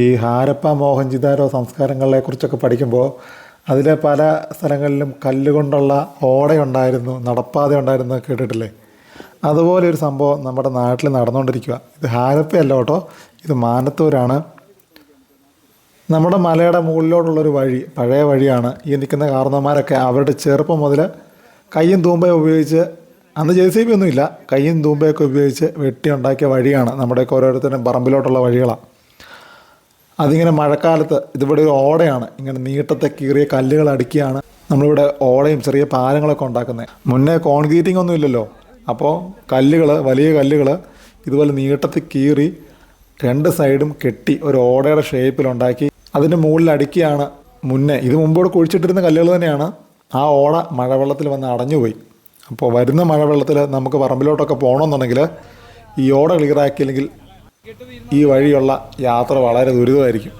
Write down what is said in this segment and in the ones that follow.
ഈ ഹാരപ്പ മോഹൻജിദാരോ സംസ്കാരങ്ങളെ കുറിച്ചൊക്കെ പഠിക്കുമ്പോൾ അതിലെ പല സ്ഥലങ്ങളിലും കല്ലുകൊണ്ടുള്ള ഓടയുണ്ടായിരുന്നു നടപ്പാത ഉണ്ടായിരുന്നു കേട്ടിട്ടില്ലേ? അതുപോലെ ഒരു സംഭവം നമ്മുടെ നാട്ടിൽ നടന്നുകൊണ്ടിരിക്കുക. ഇത് ഹാരപ്പയല്ല കേട്ടോ ഇത് മാനത്തൂരാണ്. നമ്മുടെ മലയുടെ മുകളിലോട്ടുള്ളൊരു വഴി പഴയ വഴിയാണ്. ഈ നിൽക്കുന്ന കാർന്നമാരൊക്കെ അവരുടെ ചെറുപ്പം മുതൽ കയ്യും തൂമ്പയും ഉപയോഗിച്ച് അന്ന് ജെ സി ബി ഒന്നുമില്ല കയ്യും തൂമ്പയൊക്കെ ഉപയോഗിച്ച് വെട്ടി ഉണ്ടാക്കിയ വഴിയാണ് നമ്മുടെയൊക്കെ ഓരോരുത്തരും പറമ്പിലോട്ടുള്ള വഴികളാണ് അതിങ്ങനെ മഴക്കാലത്ത് ഇതിവിടെ ഒരു ഓടയാണ്. ഇങ്ങനെ നീട്ടത്തെ കീറിയ കല്ലുകൾ അടുക്കിയാണ് നമ്മളിവിടെ ഓടയും ചെറിയ പാലങ്ങളൊക്കെ ഉണ്ടാക്കുന്നത്. മുന്നേ കോൺക്രീറ്റിംഗ് ഒന്നും ഇല്ലല്ലോ. അപ്പോൾ കല്ലുകൾ വലിയ കല്ലുകൾ ഇതുപോലെ നീട്ടത്തിൽ കീറി രണ്ട് സൈഡും കെട്ടി ഒരു ഓടയുടെ ഷേപ്പിലുണ്ടാക്കി അതിന്റെ മുകളിൽ അടുക്കിയാണ് മുന്നേ. ഇത് മുമ്പോട് കുഴിച്ചിട്ടിരുന്ന കല്ലുകൾ തന്നെയാണ്. ആ ഓട മഴവെള്ളത്തിൽ വന്ന് അടഞ്ഞുപോയി. അപ്പോൾ വരുന്ന മഴവെള്ളത്തിൽ നമുക്ക് പറമ്പിലോട്ടൊക്കെ പോകണമെന്നുണ്ടെങ്കിൽ ഈ ഓട ക്ലിയറാക്കിയില്ലെങ്കിൽ ഈ വഴിയുള്ള യാത്ര വളരെ ദുരിതമായിരിക്കും.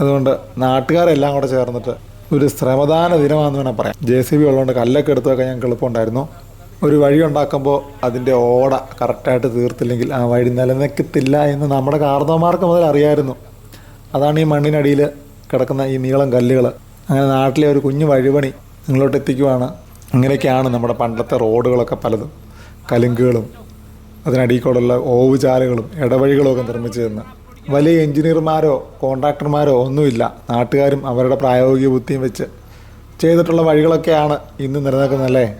അതുകൊണ്ട് നാട്ടുകാരെല്ലാം കൂടെ ചേർന്നിട്ട് ഒരു ശ്രമദാന ദിനമാണെന്ന് വേണം പറയാം ജെ സി ബി ഉള്ളതുകൊണ്ട് കല്ലൊക്കെ എടുത്തു വെക്കാൻ ഞങ്ങൾക്ക് എളുപ്പമുണ്ടായിരുന്നു. ഒരു വഴി ഉണ്ടാക്കുമ്പോൾ അതിന്റെ ഓട കറക്റ്റായിട്ട് തീർത്തില്ലെങ്കിൽ ആ വഴി നിലനിൽക്കത്തില്ല എന്ന് നമ്മുടെ കാർന്നവന്മാർക്ക് മുതൽ അറിയായിരുന്നു. അതാണ് ഈ മണ്ണിനടിയിൽ കിടക്കുന്ന ഈ നീളം കല്ലുകൾ. അങ്ങനെ നാട്ടിലെ ഒരു കുഞ്ഞു വഴിപണി നിങ്ങളോട്ട് എത്തിക്കുവാണ്. അങ്ങനെയൊക്കെയാണ് നമ്മുടെ പണ്ടത്തെ റോഡുകളൊക്കെ പലതും. കലുങ്കുകളും അതിനടിയിൽക്കൂടെയുള്ള ഓവുചാലുകളും ഇടവഴികളും ഒക്കെ നിർമ്മിച്ചു തന്ന്. വലിയ എഞ്ചിനീയർമാരോ കോൺട്രാക്ടർമാരോ ഒന്നുമില്ല. നാട്ടുകാരും അവരുടെ പ്രായോഗിക ബുദ്ധിയും വെച്ച് ചെയ്തിട്ടുള്ള വഴികളൊക്കെയാണ് ഇന്ന് നിലനിൽക്കുന്നതല്ലേ?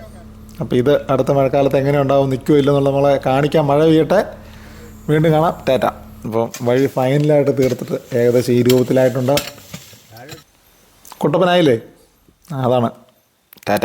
അപ്പോൾ ഇത് അടുത്ത മഴക്കാലത്ത് എങ്ങനെ ഉണ്ടാവും നിൽക്കുമോ ഇല്ലെന്നുള്ള നമ്മളെ കാണിക്കാൻ മഴ പെയ്യട്ടെ. വീണ്ടും കാണാം. ടാറ്റ. അപ്പം വഴി ഫൈനലായിട്ട് തീർത്തിട്ട് ഏകദേശം ഈ രൂപത്തിലായിട്ടുണ്ട് കുട്ടപ്പനായില്ലേ അതാണ്. ടാറ്റ.